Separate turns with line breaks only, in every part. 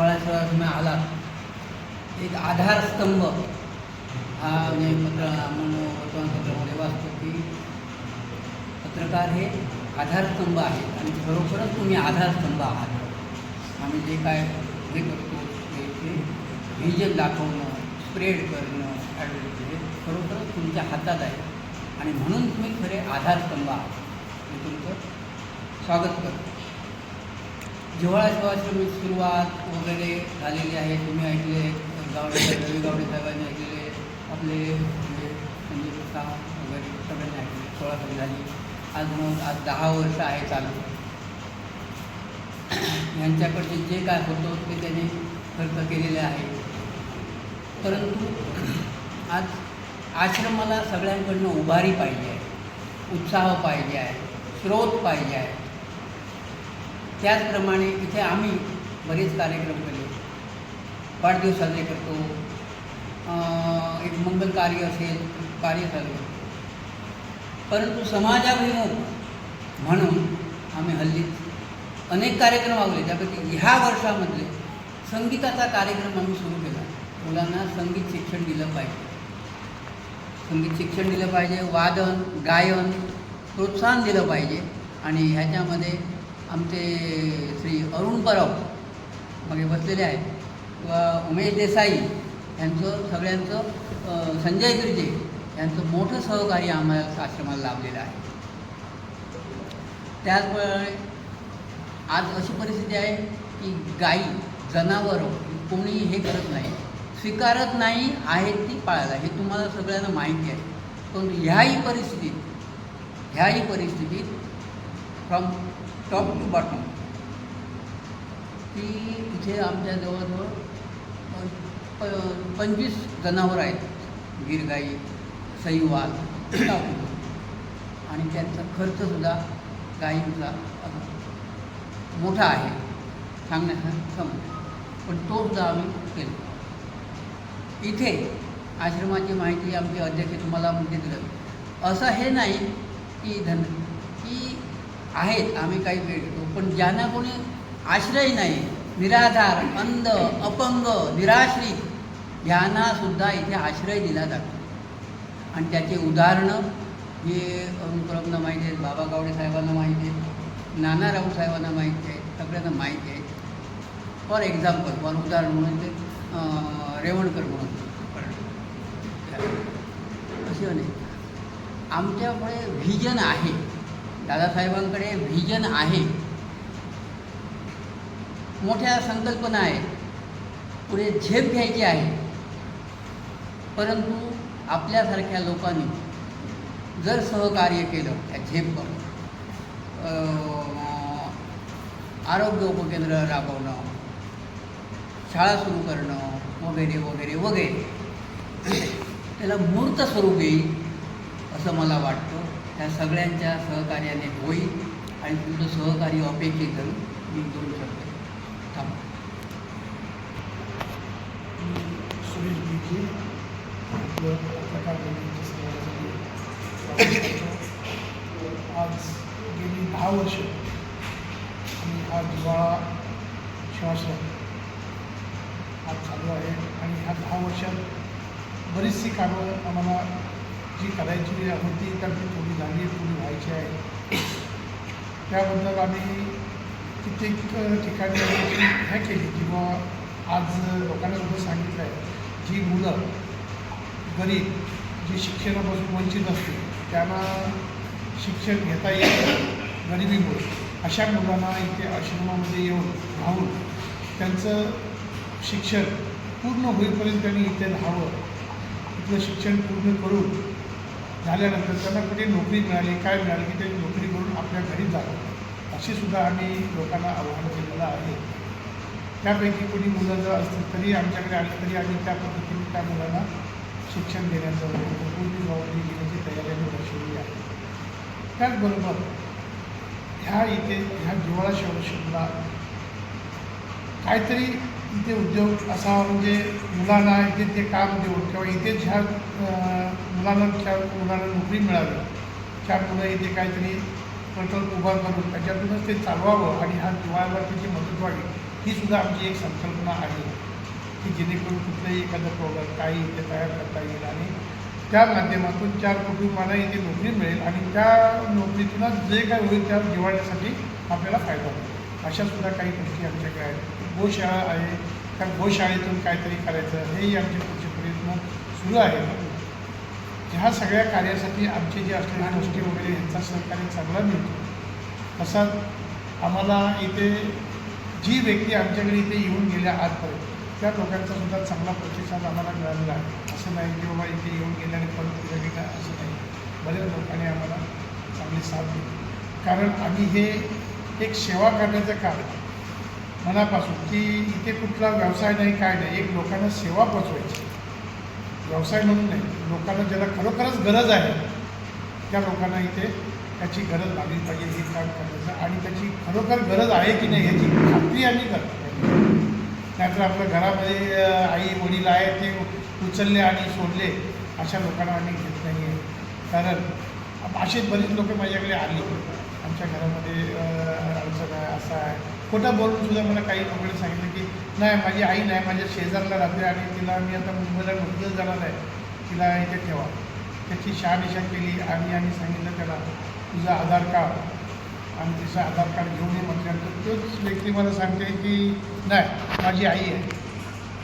जिव्हाळ्याशिवाय तुम्ही आलात एक आधारस्तंभ. हा म्हणजे पत्र म्हणून वर्तमानपत्रामध्ये वाचतो की पत्रकार हे आधारस्तंभ आहेत. आणि खरोखरच तुम्ही आधारस्तंभ आहात. आम्ही जे काय हे करतो ते ते व्हिजन दाखवणं स्प्रेड करणं ॲडव्हर्टाईज हे खरोखरच तुमच्या हातात आहे. आणि म्हणून तुम्ही खरे आधारस्तंभ आहात. मी तुमचं स्वागत करतो. जिव्हाळा शिवाश्रमी सुरुवात वगैरे झालेली आहे. तुम्ही ऐकले गावडे रवी गावडे साहेबांनी ऐकलेले आपले म्हणजे संजय गुप्ता वगैरे सगळ्यांनी ऐकले सोळा कमी झाली आज मग आज दहा वर्ष आहे चालू. यांच्याकडचे जे काय होतं ते त्यांनी खर्च केलेले आहे. परंतु आज आश्रमाला सगळ्यांकडनं उभारी पाहिजे आहे. उत्साह पाहिजे आहे. स्रोत पाहिजे आहे. त्याचप्रमाणे इथे आम्ही बरेच कार्यक्रम केले. वाढदिवस साजरे करतो एक मंगल कार्य असेल कार्य चालू परंतु समाजाभिमुख म्हणून आम्ही हल्ली अनेक कार्यक्रम आवले त्यापैकी ह्या वर्षामधले संगीताचा कार्यक्रम आम्ही सुरू केला. मुलांना संगीत शिक्षण दिलं पाहिजे. संगीत शिक्षण दिलं पाहिजे वादन गायन प्रोत्साहन दिलं पाहिजे आणि ह्याच्यामध्ये आमचे श्री अरुण परब मागे बसलेले आहेत. किंवा उमेश देसाई यांचं सगळ्यांचं संजय गिरजे यांचं मोठं सहकार्य आम्हाला आश्रमाला लाभलेलं आहे. त्याचप्रमाणे आज अशी परिस्थिती आहे की गाई जनावरं कोणी हे करत नाही. स्वीकारत नाही आहेत ती पाळायला हे तुम्हाला सगळ्यांना माहिती आहे. पण ह्याही परिस्थितीत ह्याही परिस्थितीत फ्रॉम टॉप टू बॉटम की इथे आमच्या जवळजवळ प पंचवीस जनावरं आहेत. गिरगाई सईवाल आणि त्यांचा खर्चसुद्धा गायींचा मोठा आहे. सांगण्याचा समज म्हणजे. पण तोसुद्धा आम्ही केला. इथे आश्रमाची माहिती आमचे अध्यक्ष तुम्हाला म्हणजे दिलं असं हे नाही की धन आहेत आम्ही काही वेळ घेतो पण ज्यांना कोणी आश्रय नाही निराधार अंध अपंग निराश्रित यांना सुद्धा इथे आश्रय दिला जातो. आणि त्याचे उदाहरणं हे अरुण परबना माहिती आहेत बाबा गावडे साहेबांना माहिती आहेत नाना राऊत साहेबांना माहिती आहे सगळ्यांना माहिती आहे फॉर एक्झाम्पल फॉर उदाहरण म्हणून ते रेवणकर म्हणून. असे अनेक. आमच्याकडे व्हिजन आहे. दादासाहेबांकडे व्हिजन आहे. मोठ्या संकल्पना आहेत. पुढे झेप घ्यायची आहे. परंतु आपल्यासारख्या लोकांनी जर सहकार्य केलं त्या झेपवर आरोग्य उपकेंद्र राबवणं शाळा सुरू करणं वगैरे वगैरे वगैरे त्याला मूर्त स्वरूप येईल असं मला वाटतं. त्या सगळ्यांच्या सहकार्याने होईल आणि तुमचं सहकार्य अपेक्षित धरून मी दोन शकतो.
थांब. सुरेश बिके आपलं पत्रकार आज गेली दहा वर्ष आणि हा जिव्हाळा श्वासन आज चालू आहे आणि ह्या दहा वर्षात बरीचशी कामं आम्हाला जी करायची होती तर ती थोडी झाली थोडी व्हायची आहे. त्याबद्दल आम्ही कित्येक ठिकाणी हे ह्या केली किंवा आज लोकांना सुद्धा सांगितलं आहे जी मुलं गरीब जी शिक्षणापासून वंचित असते त्यांना शिक्षण घेता येत गरिबीमुळे. अशा मुलांना इथे आश्रमामध्ये येऊन राहून त्यांचं शिक्षण पूर्ण होईपर्यंत त्यांनी इथे राहावं. इथलं शिक्षण पूर्ण करून झाल्यानंतर त्यांना कुठे नोकरी मिळाली काय मिळाली की ते नोकरी करून आपल्या घरी जावं अशी सुद्धा आम्ही लोकांना आव्हान केलेलं आहे. त्यापैकी कोणी मुलं जर असतील तरी आमच्याकडे आली तरी आम्ही त्या पद्धतीने त्या मुलांना शिक्षण देण्याचं पूर्ण जबाबदारी घेण्याची तयारी आम्ही दर्शवली आहे. त्याचबरोबर ह्या इथे ह्या जिवाळा शहराला काहीतरी इथे उद्योग असावा म्हणजे मुलांना इथे ते काम देऊन किंवा इथेच ह्या मुलांना चार मुलांना नोकरी मिळावी चार मुलं इथे काहीतरी प्रकल्प उभा करून त्याच्यातूनच ते चालवावं आणि ह्या दिवाळीवर त्याची मदत व्हावी ही सुद्धा आमची एक संकल्पना आहे. की जेणेकरून कुठलंही एखादं प्रोडक्ट काही इथे तयार करता येईल आणि त्या माध्यमातून चार कुटुंबांना इथे नोकरी मिळेल आणि त्या नोकरीतूनच जे काय होईल त्या दिवाळीसाठी आपल्याला फायदा होईल. अशा सुद्धा काही गोष्टी आमच्याकडे आहेत. गोशाळा आहे. त्या गोशाळेतून काहीतरी करायचं हेही आमचे पुढचे प्रयत्न सुरू आहेत. ह्या सगळ्या कार्यासाठी आमचे जे असलेल्या गोष्टी वगैरे यांचा सहकार्य चांगला मिळतो. तसाच आम्हाला इथे जी व्यक्ती आमच्याकडे इथे येऊन गेल्या आजपर्यंत त्या लोकांचा सुद्धा चांगला प्रतिसाद आम्हाला मिळालेला आहे. असं नाही की बाबा इथे येऊन गेल्याने परत पुढे का असं नाही. बऱ्याच लोकांनी आम्हाला चांगली साथ दिली. कारण आम्ही हे एक सेवा करण्याचं काम मनापासून की इथे कुठला व्यवसाय नाही काय नाही एक लोकांना सेवा पोचवायची. व्यवसाय म्हणून नाही लोकांना ज्याला खरोखरच गरज आहे त्या लोकांना इथे त्याची गरज लागली पाहिजे हे काम करण्याचं. आणि त्याची खरोखर गरज आहे की नाही याची खात्री आम्ही करतो. नाहीतर आपल्या घरामध्ये आई वडील आहे ते उचलले आणि सोडले अशा लोकांना आम्ही घेत नाही आहे. कारण असे बरीच लोक माझ्याकडे आली. आमच्या घरामध्ये अडचण आहे असं आहे खोटं बोलून सुद्धा मला काही लोकांनी सांगितलं की नाही माझी आई नाही माझ्या शेजारला राहते आणि तिला मी आता मुंबईला नोकरीला जाणार आहे. तिला इथे ठेवा. त्याची शहानिशा केली. आणि आम्ही सांगितलं त्याला तुझं आधार कार्ड आणि तिचं आधार कार्ड घेऊन ये म्हटल्यानंतर तोच व्यक्ती मला सांगते की नाही माझी आई आहे.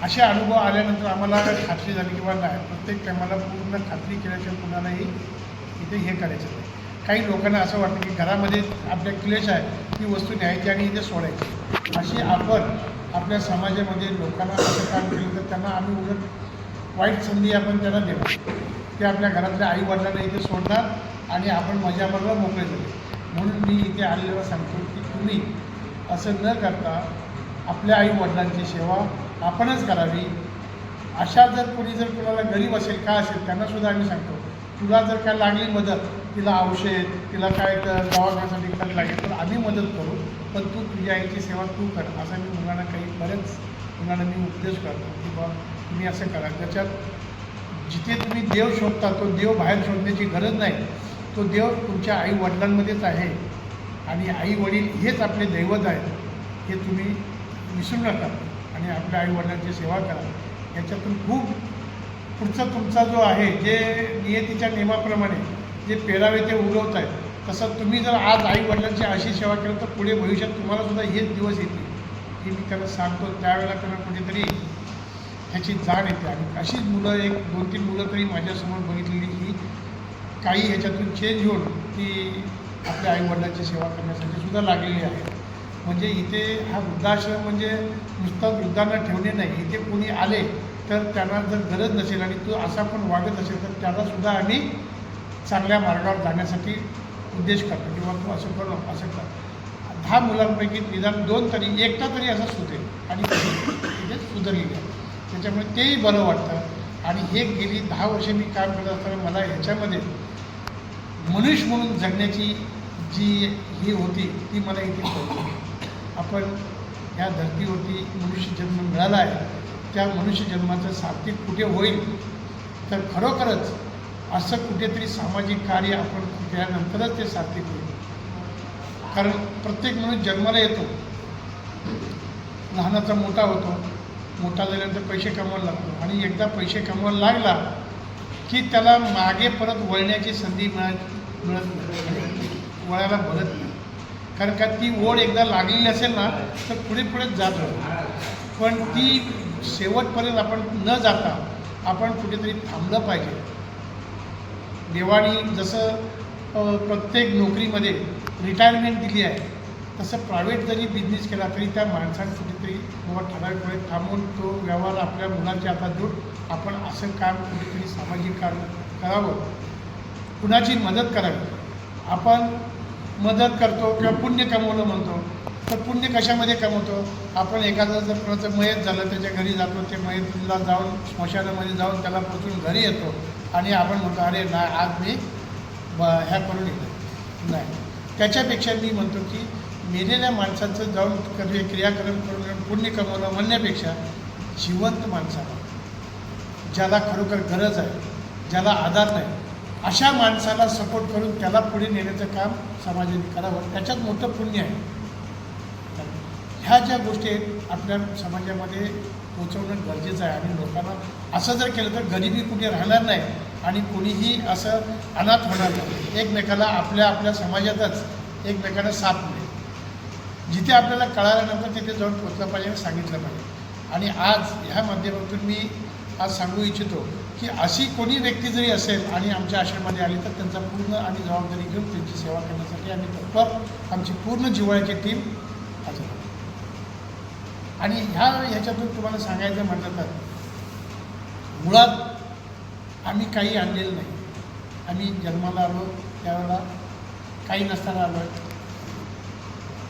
असे अनुभव आल्यानंतर आम्हाला खात्री झाली किंवा नाही प्रत्येक टायमाला पूर्ण खात्री केल्याशिवाय कुणालाही इथे हे करायचं नाही. काही लोकांना असं वाटतं की घरामध्ये आपल्या क्लेश आहे ती वस्तू न्यायची आणि इथे सोडायची. अशी आपण आपल्या समाजामध्ये लोकांना असं काम केलं तर त्यांना आम्ही उलट वाईट संधी आपण त्यांना देऊ. ते आपल्या घरातल्या आई वडिलांना इथे सोडणार आणि आपण मजाबरोबर मोकळे झाले. म्हणून मी इथे आलेला सांगतो की तुम्ही असं न करता आपल्या आई वडिलांची सेवा आपणच करावी. अशा जर कोणी जर कुणाला गरीब असेल का असेल त्यांनासुद्धा आम्ही सांगतो तुला जर काय लागली मदत तिला औषध तिला काय क- दवाखान्यासाठी खर्च लागेल तर आम्ही मदत करू. पण तू तुझ्या आईची सेवा तू कर असं मी मुलांना काही बरेच मुलांना मी उपदेश करतो की बा तुम्ही असं करा. त्याच्यात जिथे तुम्ही देव शोधता तो देव बाहेर शोधण्याची गरज नाही. तो देव तुमच्या आई वडिलांमध्येच आहे. आणि आई वडील हेच आपले दैवत आहेत. हे तुम्ही विसरू नका. आणि आपल्या आई वडिलांची सेवा करा. याच्यातून खूप पुढचा तुमचा जो आहे जे नियतीच्या नियमाप्रमाणे जे पेरावे ते उगवत आहेत तसं तुम्ही जर आज आई वडिलांची अशी सेवा केली तर पुढे भविष्यात तुम्हाला सुद्धा हेच दिवस येतील. हे मी त्यांना सांगतो त्यावेळेला त्यांना कुठेतरी ह्याची जाण येते. आणि अशीच मुलं एक दोन तीन मुलं तरी माझ्यासमोर बघितलेली की काही ह्याच्यातून चेंज होऊन ती आपल्या आईवडिलांची सेवा करण्यासाठी सुद्धा लागलेली आहे. म्हणजे इथे हा वृद्धाश्रम म्हणजे नुसता वृद्धांना ठेवणे नाही. इथे कोणी आले तर त्यांना जर गरज नसेल आणि तो असा पण वागत असेल तर त्यालासुद्धा आम्ही चांगल्या मार्गावर जाण्यासाठी उद्देश करतो किंवा तू असं करू नको, असं कर. दहा मुलांपैकी निदान दोन तरी एकटा तरी असं सुटेल आणि तिथे सुधारलेली आहे त्याच्यामुळे तेही बरं वाटतं. आणि हे गेली दहा वर्षे मी काम करत असताना मला ह्याच्यामध्ये मनुष्य म्हणून जगण्याची जी ही होती ती मला इथे कळली आपण ह्या धर्तीवरती मनुष्य जन्म मिळाला आहे त्या मनुष्य जन्माचं सार्थक कुठे होईल? तर खरोखरच असं कुठेतरी सामाजिक कार्य आपण केल्यानंतरच ते सार्थक होईल कारण प्रत्येक माणूस जन्माला येतो. लहानाचा मोठा होतो. मोठा झाल्यानंतर पैसे कमवायला लागतो. आणि एकदा पैसे कमवायला लागला की त्याला मागे परत वळण्याची संधी मिळत मिळत नाही. वळायला मिळत नाही. कारण का ती ओढ एकदा लागलेली असेल ना तर पुढे पुढेच जात पण ती शेवटपर्यंत आपण न जाता आपण कुठेतरी थांबलं पाहिजे. देवानी जसं प्रत्येक नोकरीमध्ये रिटायरमेंट दिली आहे तसं प्रायव्हेट जरी बिझनेस केला तरी त्या माणसाने कुठेतरी किंवा ठराविक वेळेत थांबून तो व्यवहार आपल्या मुलांच्या हातात देऊन आपण असं काम कुठेतरी सामाजिक काम करावं. कुणाची मदत करावी? आपण मदत करतो किंवा पुण्य कमवलं म्हणतो तर पुण्य कशामध्ये कमवतो? आपण एखादं जर कोणाचं मयत झालं त्याच्या घरी जातो ते मयतला जाऊन स्मशानामध्ये जाऊन त्याला पोचून घरी येतो. आणि आपण म्हणतो अरे ना आज मी ब ह्या करून येतो नाही. त्याच्यापेक्षा मी म्हणतो की मेलेल्या माणसाचं जाऊन कधी क्रियाक्रम करून पुण्य कमवणं म्हणण्यापेक्षा जिवंत माणसाला ज्याला खरोखर गरज आहे ज्याला आधार नाही अशा माणसाला सपोर्ट करून त्याला पुढे नेण्याचं काम समाजाने करावं. त्याच्यात मोठं पुण्य आहे. ह्या ज्या गोष्टी आहेत आपल्या समाजामध्ये पोचवणं गरजेचं आहे. आणि लोकांना असं जर केलं तर गरिबी कुठे राहणार नाही आणि कोणीही असं अनाथ होणार नाही. एकमेकाला आपल्या आपल्या समाजातच एकमेकांना साथ मिळेल. जिथे आपल्याला कळाल्यानंतर तिथे जाऊन पोचलं पाहिजे आणि सांगितलं पाहिजे. आणि आज ह्या माध्यमातून मी आज सांगू इच्छितो की अशी कोणी व्यक्ती जरी असेल आणि आमच्या आश्रमामध्ये आली तर त्यांचा पूर्ण आणि जबाबदारी घेऊन त्यांची सेवा करण्यासाठी आम्ही तत्पर आमची पूर्ण जिव्हाळ्याची टीम हजर आणि ह्या ह्याच्यातून तुम्हाला सांगायचं म्हटलं तर मुळात आम्ही काही आणलेलं नाही. आम्ही जन्माला आलो त्यावेळेला काही नसताना आलो.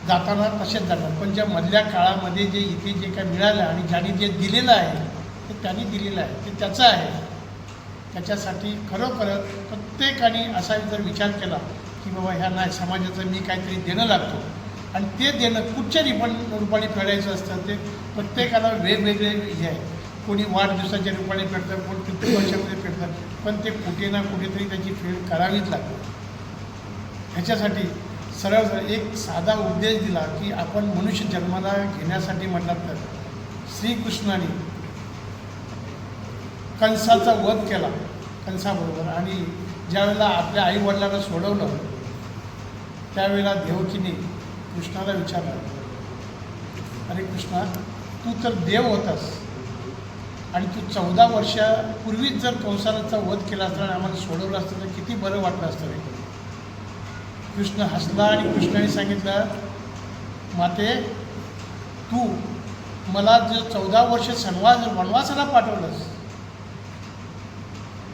जाताना तसेच जाणार पण ज्या मधल्या काळामध्ये जे इथे जे काय मिळालं आणि ज्याने जे दिलेलं आहे ते त्यांनी दिलेलं आहे ते त्याचं आहे. त्याच्यासाठी खरोखरच प्रत्येकाने असा जर विचार केला की बाबा ह्या नाही समाजाचं मी काहीतरी देणं लागतो. आणि ते देणं कुठच्या रिपण रूपाने फेडायचं असतं ते प्रत्येकाला वेगवेगळे हे आहे. कोणी वाढदिवसाच्या रूपाने फेडतं कोण किती वर्षामध्ये फेडतात पण ते कुठे ना कुठेतरी त्याची फेड करावीच लागते. ह्याच्यासाठी सरळ सरळ एक साधा उद्देश दिला की आपण मनुष्य जन्माला घेण्यासाठी म्हटलं तर श्रीकृष्णाने कंसाचा वध केला कंसाबरोबर. आणि ज्यावेळेला आपल्या आईवडिलांना सोडवलं त्यावेळेला देवकीने कृष्णाला विचारलं. अरे कृष्णा तू तर देव होतास आणि तू चौदा वर्षापूर्वीच जर कंसाराचा वध केला असता आणि आम्हाला सोडवलं असतं तर किती बरं वाटलं असतं रे? कृष्ण हसला आणि कृष्णाने सांगितलं माते तू मला जर चौदा वर्ष सनवास वनवासाला पाठवलंस.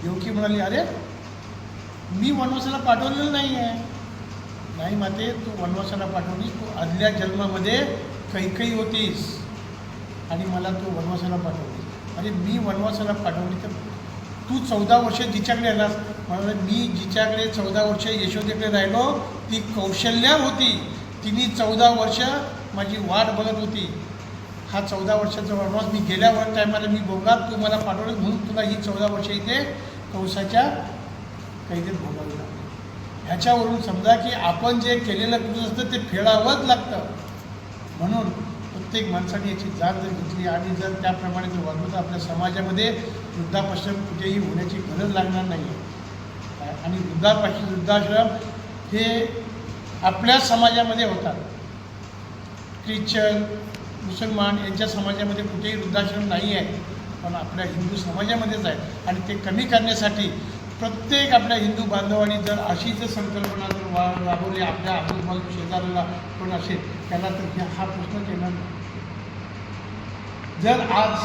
देवकी म्हणाली अरे मी वनवासाला पाठवलेलं नाही आहे नाही माते तू वनवासाला पाठवलीस तू आदल्या जन्मामध्ये कैकई होतीस. आणि मला तू वनवासाला पाठवलीस. म्हणजे मी वनवासाला पाठवली तर तू चौदा वर्ष जिच्याकडे आलास म्हणाले मी जिच्याकडे चौदा वर्ष यशोदेकडे राहिलो ती कौशल्या होती. तिने चौदा वर्ष माझी वाट बघत होती. हा चौदा वर्षाचा वनवास मी गेल्यावर टायमाला मी भोगात तू मला पाठवलं म्हणून तुला ही चौदा वर्ष इथे कंसाच्या कैदेत भोगावी ह्याच्यावरून समजा की आपण जे केलेलं कृत्य असतं ते फेडावंच लागतं. म्हणून प्रत्येक माणसाने याची जाण जर घेतली आणि जर त्याप्रमाणे जर वागलं तर आपल्या समाजामध्ये वृद्धापाश्रम कुठेही होण्याची गरज लागणार नाही. आहे आणि वृद्धापाशी वृद्धाश्रम हे आपल्या समाजामध्ये होतात. ख्रिश्चन मुसलमान यांच्या समाजामध्ये कुठेही वृद्धाश्रम नाही आहे पण आपल्या हिंदू समाजामध्येच आहे. आणि ते कमी करण्यासाठी प्रत्येक आपल्या हिंदू बांधवांनी जर अशीच संकल्पना जर वा राबवली आपल्या आजूबाजू शेजाऱ्याला कोण असेल त्याला तर हा प्रश्न केला नाही. जर आज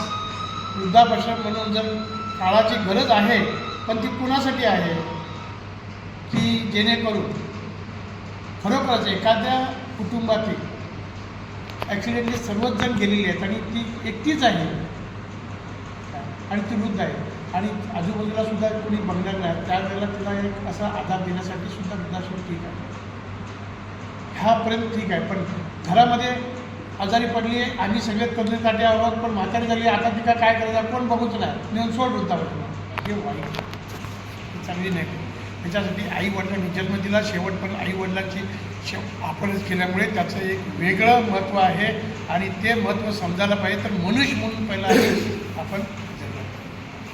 वृद्धाश्रम म्हणून जर काळाची गरज आहे पण ती कुणासाठी आहे? की जेणेकरून खरोखरच एखाद्या कुटुंबातील ॲक्सिडेंटली सर्वच जण गेलेली आहेत आणि ती एकटीच आहे आणि ती वृद्ध आहे. आणि आजूबाजूला सुद्धा कोणी बघणार नाही त्यावेळेला तिला एक असा आधार देण्यासाठी सुद्धा वृद्धाश्रम ठीक आहे. ह्यापर्यंत ठीक आहे पण घरामध्ये आजारी पडली आहे आम्ही सगळे तज्ञसाठी आहोत पण म्हातारी झाली आता तिका काय करायचं कोण बघूच नाही. नेऊन सोड वृद्धाश्रम हे वाईट. चांगली नाही. त्याच्यासाठी आई वडिलांनी जन्म दिला शेवट पण आई वडिलांची शेव आपणच केल्यामुळे त्याचं एक वेगळं महत्त्व आहे. आणि ते महत्त्व समजायला पाहिजे तर मनुष्य म्हणून पहिला आपण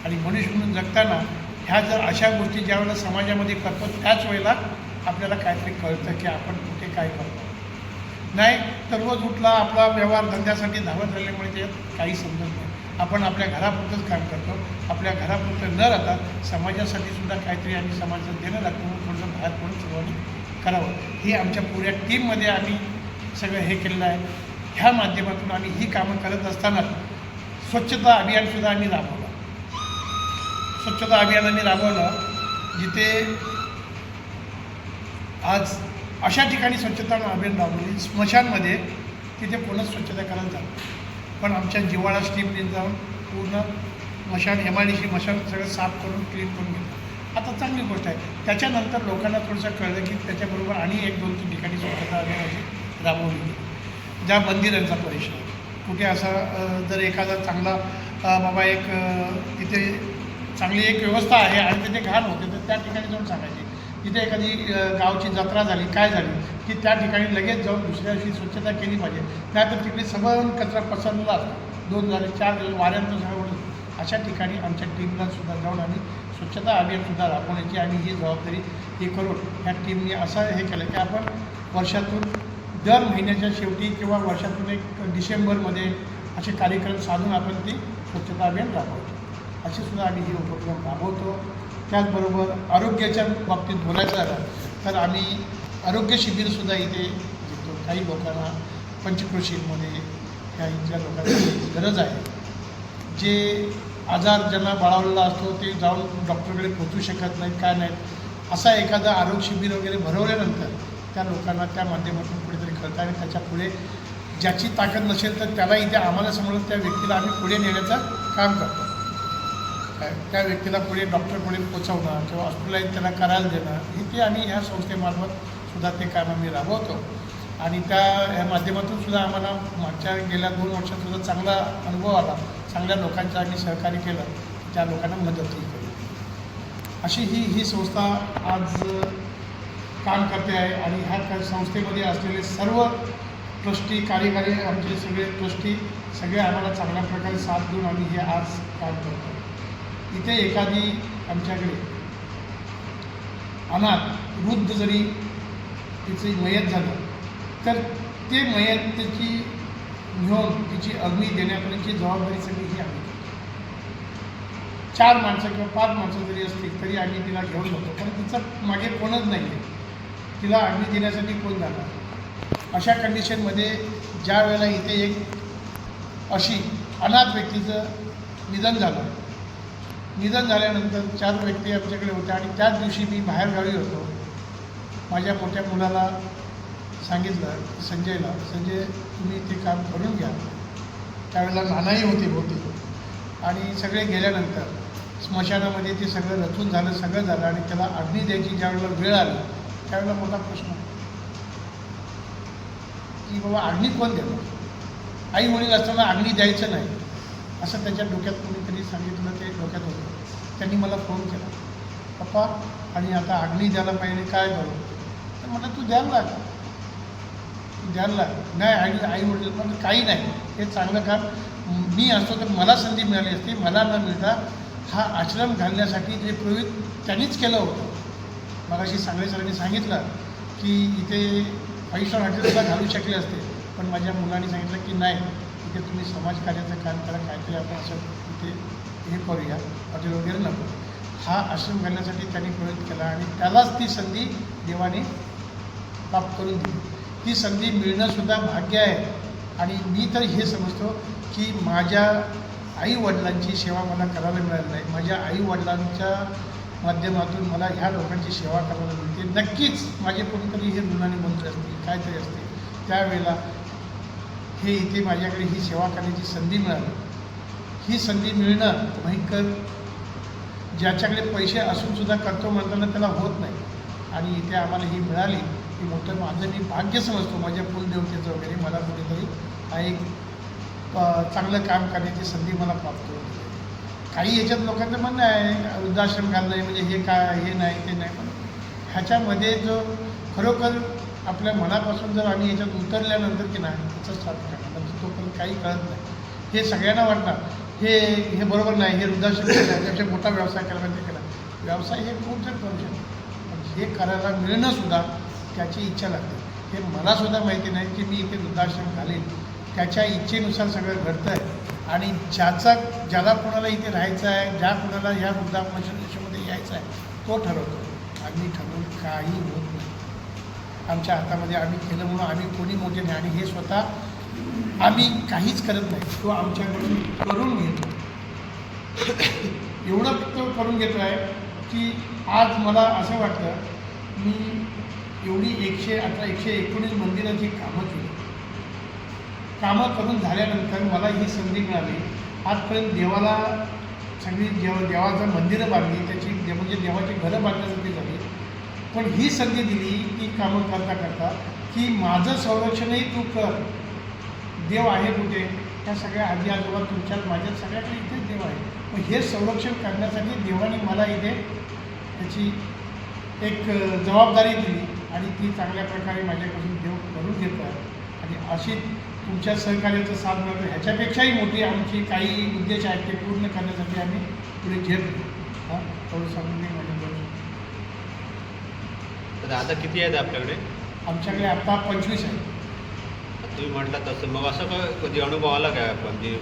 आणि मनुष्य म्हणून जगताना ह्या जर अशा गोष्टी ज्या वेळेला समाजामध्ये करतो त्याच वेळेला आपल्याला काहीतरी कळतं की आपण कुठे काय करतो. नाही तर रोज उठला आपला व्यवहार धंद्यासाठी धावत राहिल्यामुळे त्याच्यात काही समजत नाही. आपण आपल्या घरापुरतंच काम करतो. आपल्या घरापुरतं न राहता समाजासाठी सुद्धा काहीतरी आम्ही समाजात देणं लागतो म्हणून थोडंसं बाहेर पडून सुरुवात करावं. हे आमच्या पुऱ्या टीममध्ये आम्ही सगळं हे केलेलं आहे. ह्या माध्यमातून आम्ही ही कामं करत असताना स्वच्छता अभियानसुद्धा आम्ही राबवतो. स्वच्छता अभियानाने राबवलं जिथे आज अशा ठिकाणी स्वच्छता अभियान राबवली स्मशानमध्ये तिथे कोणच स्वच्छता करायला जात पण आमच्या जिवाळा स्टीमने जाऊन पूर्ण मशान एम आय डी सी मशान सगळं साफ करून क्लीन करून घेतलं. आता चांगली गोष्ट आहे. त्याच्यानंतर लोकांना थोडंसं कळलं की त्याच्याबरोबर आणि एक दोन तीन ठिकाणी स्वच्छता अभियानाची राबवली ज्या मंदिरांचा परिसर कुठे असा जर एखादा चांगला बाबा एक तिथे चांगली एक व्यवस्था आहे आणि तिथे घाण होते तर त्या ठिकाणी जाऊन सांगायची. तिथे एखादी गावची जत्रा झाली काय झाली की त्या ठिकाणी लगेच जाऊन दुसऱ्या दिवशी स्वच्छता केली पाहिजे. नाहीतर तिकडे सगळं कचरा पसरला दोन झाले चार दिवस वाऱ्यांचं सगळं अशा ठिकाणी आमच्या टीमला सुद्धा जाऊन आम्ही स्वच्छता अभियानसुद्धा राबवण्याची आणि ही जबाबदारी हे करून ह्या टीमने असं हे केलं की आपण वर्षातून दर महिन्याच्या शेवटी किंवा वर्षातून एक डिसेंबरमध्ये असे कार्यक्रम साधून आपण ती स्वच्छता अभियान राबवतो. असे सुद्धा आम्ही हे उपक्रम राबवतो. त्याचबरोबर आरोग्याच्या बाबतीत बोलायचं झालं तर आम्ही आरोग्य शिबिरसुद्धा इथे घेतो. काही लोकांना पंचक्रोशीमध्ये ह्या इथल्या लोकांची गरज आहे. जे आजार ज्यांना बाळावलेला असतो ते जाऊन डॉक्टरकडे पोचू शकत नाहीत काय नाहीत. असा एखादा आरोग्य शिबिर वगैरे भरवल्यानंतर त्या लोकांना त्या माध्यमातून कुठेतरी कळतं आणि त्याच्या पुढे ज्याची ताकद नसेल तर त्याला इथे आम्हाला समोर त्या व्यक्तीला आम्ही पुढे नेण्याचं काम करतो. काय त्या व्यक्तीला पुढे डॉक्टरपुढे पोचवणं किंवा हॉस्पिटलाइज त्याला करायला देणं हे ते आम्ही ह्या संस्थेमार्फत सुद्धा ते काम आम्ही राबवतो. आणि त्या ह्या माध्यमातून सुद्धा आम्हाला मागच्या गेल्या दोन वर्षात सुद्धा चांगला अनुभव आला. चांगल्या लोकांचं आम्ही सहकार्य केलं. त्या लोकांना मदतही केली. अशी ही ही संस्था आज काम करते आहे आणि ह्या संस्थेमध्ये असलेले सर्व ट्रस्टी कार्यकारी आमचे सगळे ट्रस्टी सगळे आम्हाला चांगल्या प्रकारे साथ देऊन आम्ही हे आज काम करतो. इथे एखादी आमच्याकडे अनाथ वृद्ध जरी तिचं मयत झालं तर ते मयत त्याची घेऊन तिची अग्नी देण्यापर्यंतची जबाबदारी सगळी ही आम्ही चार माणसं किंवा पाच माणसं जरी असतील तरी आम्ही तिला घेऊन जातो. पण तिचं मागे कोणच नाही आहे तिला अग्नी देण्यासाठी कोण जाणार? अशा कंडिशनमध्ये ज्या वेळेला इथे एक अशी अनाथ व्यक्तीचं निधन झालं निधन झाल्यानंतर चार व्यक्ती आमच्याकडे होत्या आणि त्याच दिवशी मी बाहेरगावी होतो. माझ्या मोठ्या मुलाला सांगितलं की संजयला संजय तुम्ही ते काम करून घ्या. त्यावेळेला नानाही होते बहुतेक. आणि सगळे गेल्यानंतर स्मशानामध्ये ते सगळं रचून झालं सगळं झालं आणि त्याला अग्नी द्यायची ज्यावेळेला वेळ आली त्यावेळेला मोठा प्रश्न. की बाबा अग्नी कोण देणार? आई वडील असताना अग्नी द्यायचं नाही. असं त्याच्या डोक्यात कोणीतरी सांगितलं ते डोक्यात होतं. त्यांनी मला फोन केला. पप्पा आणि आता अग्नी द्यायला पाहिजे काय करू? तर म्हटलं तू द्यायला लाग. तू द्यायला लाग. नाही आई आई म्हटलं पण काही नाही. हे चांगलं काम. मी असतो तर मला संधी मिळाली असती. मला न मिळता हा आश्रम घालण्यासाठी जे प्रवृत्त त्यांनीच केलं होतं. मगाशी सांगळे सरांनी सांगितलं की इथे फाईव्ह स्टार हॉटेलला घालू शकले असते. पण माझ्या मुलांनी सांगितलं की नाही इथे तुम्ही समाजकार्याचं काम करा काहीतरी आपण असं इथे हे करूया. हॉटेल वगैरे नको. हा आश्रम घालण्यासाठी त्यांनी प्रयत्न केला आणि त्यालाच ती संधी देवाने प्राप्त करून दिली. ती संधी मिळणंसुद्धा भाग्य आहे. आणि मी तर हे समजतो की माझ्या आईवडिलांची सेवा मला करायला मिळाली नाही. माझ्या आईवडिलांच्या माध्यमातून मला ह्या लोकांची सेवा करायला मिळते. नक्कीच माझे कोणीतरी हे ऋणाने मंत्री असतील काहीतरी असतील. त्यावेळेला हे इथे माझ्याकडे ही सेवा करण्याची संधी मिळाली. ही संधी मिळणं भयंकर. ज्याच्याकडे पैसे असूनसुद्धा करतो म्हणताना त्याला होत नाही. आणि इथे आम्हाला ही मिळाली की मोठं माझं मी भाग्य समजतो. माझ्या कुलदेवतेचं वगैरे मला कुठेतरी हा एक चांगलं काम करण्याची संधी मला प्राप्त होती. काही याच्यात लोकांचं म्हणणं आहे वृद्धाश्रम घालणं आहे म्हणजे हे काय हे नाही ते नाही. पण ह्याच्यामध्ये जो खरोखर आपल्या मनापासून जर आम्ही याच्यात उतरल्यानंतर की नाही त्याचं साथ करणार म्हणजे पण काही कळत नाही. हे सगळ्यांना वाटणार. हे हे बरोबर नाही हे वृद्धाश्रम केलं त्यापेक्षा मोठा व्यवसाय केला पाहिजे केला. व्यवसाय हे खूप जण करू शकतो. पण हे करायला मिळणंसुद्धा त्याची इच्छा लागते. हे मलासुद्धा माहिती नाही की मी इथे वृद्धाश्रम घालेन. त्याच्या इच्छेनुसार सगळं घडतं आहे आणि ज्याचा ज्याला कोणाला इथे राहायचं आहे ज्या कोणाला ह्या वृद्धाश्रमामध्ये यायचं आहे तो ठरवतो. आम्ही ठरवून काही होत नाही. आमच्या हातामध्ये आम्ही केलं म्हणून आम्ही कोणी मोठे नाही. आणि हे स्वतः आम्ही काहीच करत नाही. तो आमच्याकडून करून घेतो. एवढं तो करून घेतो आहे की आज मला असं वाटतं मी एवढी एकशे अठरा एकशे एकोणीस मंदिराची कामं केली. कामं करून झाल्यानंतर मला ही संधी मिळाली. आजपर्यंत देवाला सगळी देव देवाचं मंदिरं बांधली त्याची दे- म्हणजे देवाची घरं बांधण्यासाठी झाली. पण ही संधी दिली ती कामं करता करता की माझं संरक्षणही तू कर. देव आहे कुठे? त्या सगळ्या आजी आजोबा तुमच्यात माझ्यात सगळ्याकडे इथेच देव आहे. मग हे संरक्षण करण्यासाठी देवाने मला इथे त्याची एक जबाबदारी दिली आणि ती चांगल्या प्रकारे माझ्यापासून देव करून घेतात आणि अशी तुमच्या सहकार्याचं साथ मिळतं ह्याच्यापेक्षाही मोठी आमची काही उद्देश आहेत ते पूर्ण करण्यासाठी आम्ही पुढे घेऊ हां थोडं सांगून माझ्या.
तर आता किती आहेत आपल्याकडे?
आमच्याकडे आता पंचवीस आहे
तुम्ही म्हटलं तसं मग असं काय कधी अनुभव आला काय म्हणजे